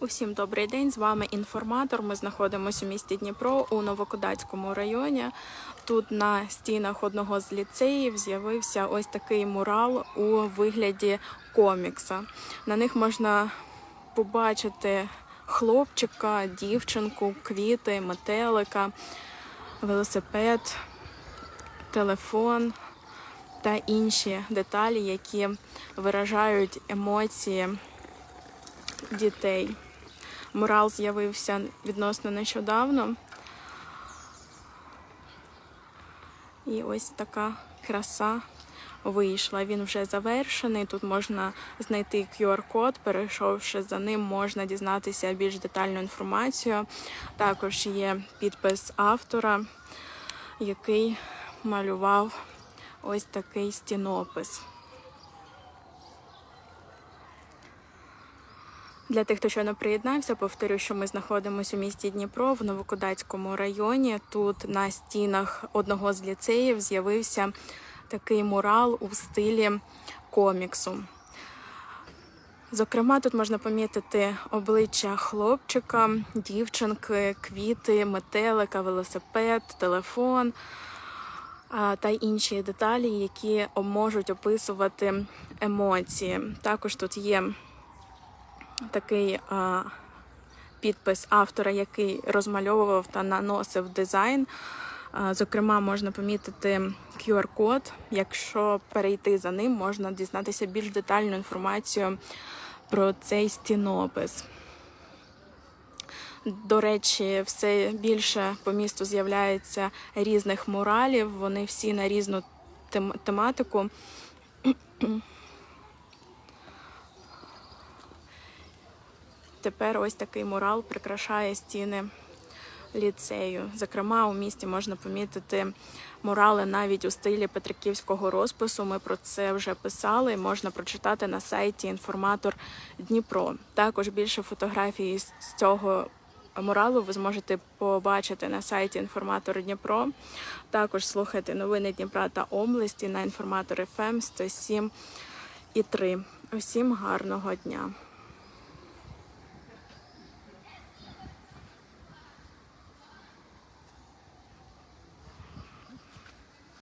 Усім добрий день. З вами інформатор. Ми знаходимося у місті Дніпро у Новокодацькому районі. Тут на стінах одного з ліцеїв з'явився ось такий мурал у вигляді комікса. На них можна побачити хлопчика, дівчинку, квіти, метелика, велосипед, телефон та інші деталі, які виражають емоції дітей. Мурал з'явився відносно нещодавно. І ось така краса вийшла. Він вже завершений. Тут можна знайти QR-код. Перейшовши за ним, можна дізнатися більш детальну інформацію. Також є підпис автора, який малював ось такий стінопис. Для тих, хто щойно приєднався, повторю, що ми знаходимося у місті Дніпро в Новокодацькому районі. Тут на стінах одного з ліцеїв з'явився такий мурал у стилі коміксу. Зокрема, тут можна помітити обличчя хлопчика, дівчинки, квіти, метелика, велосипед, телефон та інші деталі, які можуть описувати емоції. Також тут є такий а, підпис автора, який розмальовував та наносив дизайн. А, Зокрема, можна помітити QR-код. Якщо перейти за ним, можна дізнатися більш детальну інформацію про цей стінопис. До речі, все більше по місту з'являється різних муралів. Вони всі на різну тем- тематику. Тепер ось такий мурал прикрашає стіни ліцею. Зокрема, у місті можна помітити мурали навіть у стилі петриківського розпису. Ми про це вже писали. Можна прочитати на сайті інформатор Дніпро. Також більше фотографій з цього муралу ви зможете побачити на сайті інформатор Дніпро. Також слухайте новини Дніпра та області на інформатор ФМ 107 і 3. Усім гарного дня!